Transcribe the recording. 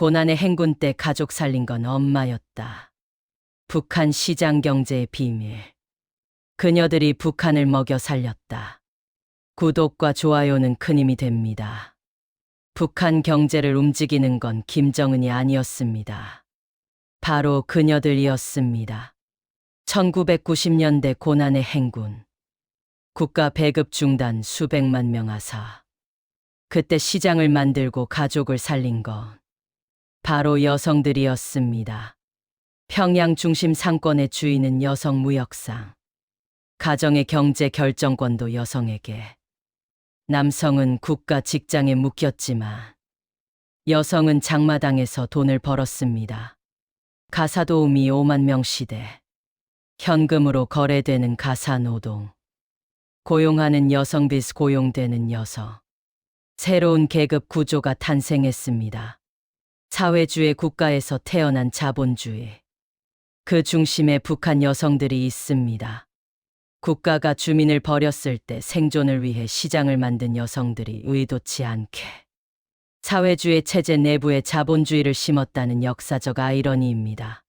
고난의 행군 때 가족 살린 건 엄마였다. 북한 시장 경제의 비밀. 그녀들이 북한을 먹여 살렸다. 구독과 좋아요는 큰 힘이 됩니다. 북한 경제를 움직이는 건 김정은이 아니었습니다. 바로 그녀들이었습니다. 1990년대 고난의 행군. 국가 배급 중단 수백만 명 하사. 그때 시장을 만들고 가족을 살린 건 바로 여성들이었습니다. 평양 중심 상권의 주인은 여성 무역상. 가정의 경제 결정권도 여성에게. 남성은 국가 직장에 묶였지만 여성은 장마당에서 돈을 벌었습니다. 가사도우미 5만 명 시대. 현금으로 거래되는 가사노동. 고용하는 여성 비스 고용되는 여성. 새로운 계급 구조가 탄생했습니다. 사회주의 국가에서 태어난 자본주의. 그 중심에 북한 여성들이 있습니다. 국가가 주민을 버렸을 때 생존을 위해 시장을 만든 여성들이 의도치 않게 사회주의 체제 내부에 자본주의를 심었다는 역사적 아이러니입니다.